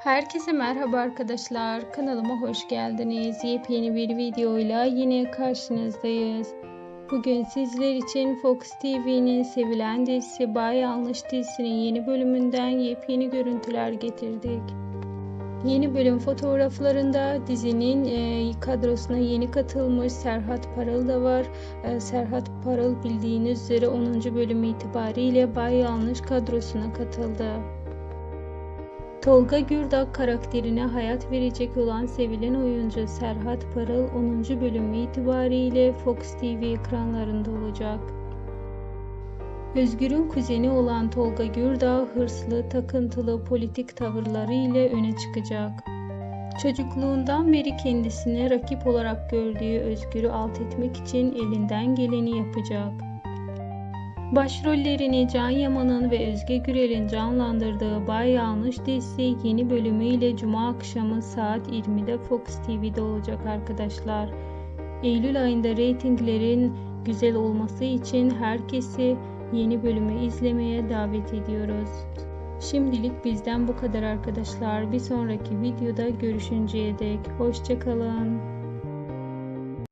Herkese merhaba arkadaşlar. Kanalıma hoş geldiniz. Yepyeni bir videoyla yine karşınızdayız. Bugün sizler için Fox TV'nin sevilen dizisi Bay Yanlış dizisinin yeni bölümünden yepyeni görüntüler getirdik. Yeni bölüm fotoğraflarında dizinin e, kadrosuna yeni katılmış Serhat Parıl da var. E, Serhat Parıl bildiğiniz üzere 10. bölüm itibariyle Bay Yanlış kadrosuna katıldı. Tolga Gürdak karakterine hayat verecek olan sevilen oyuncu Serhat Parıl 10. bölümü itibariyle Fox TV ekranlarında olacak. Özgür'ün kuzeni olan Tolga Gürdağ hırslı, takıntılı politik tavırları ile öne çıkacak. Çocukluğundan beri kendisine rakip olarak gördüğü Özgür'ü alt etmek için elinden geleni yapacak. Başrollerini Can Yaman'ın ve Özge Gürel'in canlandırdığı Bay Yanlış dizisi yeni bölümüyle Cuma akşamı saat 20'de Fox TV'de olacak arkadaşlar. Eylül ayında reytinglerin güzel olması için herkesi yeni bölümü izlemeye davet ediyoruz. Şimdilik bizden bu kadar arkadaşlar. Bir sonraki videoda görüşünceye dek hoşçakalın.